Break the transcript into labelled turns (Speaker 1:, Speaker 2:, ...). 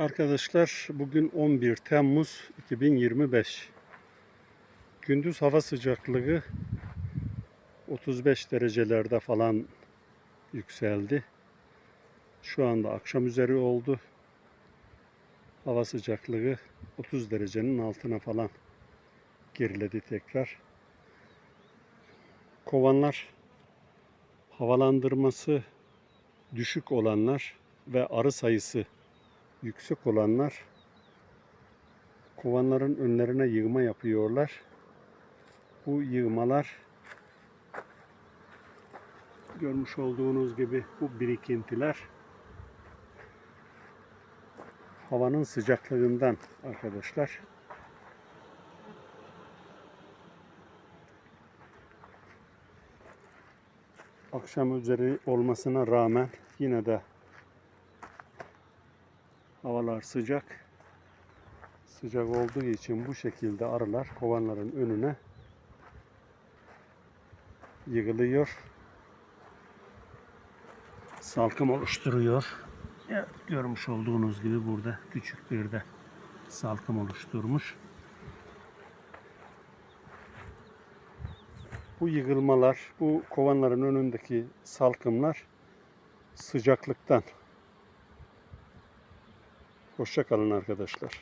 Speaker 1: Arkadaşlar bugün 11 Temmuz 2025. Gündüz hava sıcaklığı 35 derecelerde falan yükseldi. Şu anda akşam üzeri oldu. Hava sıcaklığı 30 derecenin altına falan geriledi tekrar. Kovanlar havalandırması düşük olanlar ve arı sayısı yüksek olanlar kovanların önlerine yığma yapıyorlar. Bu yığmalar görmüş olduğunuz gibi bu birikintiler havanın sıcaklığından arkadaşlar. Akşam üzeri olmasına rağmen yine de Havalar sıcak. Sıcak olduğu için bu şekilde arılar kovanların önüne yığılıyor. Salkım oluşturuyor. Evet, görmüş olduğunuz gibi burada küçük bir de salkım oluşturmuş. Bu yığılmalar, bu kovanların önündeki salkımlar sıcaklıktan Hoşça kalın arkadaşlar.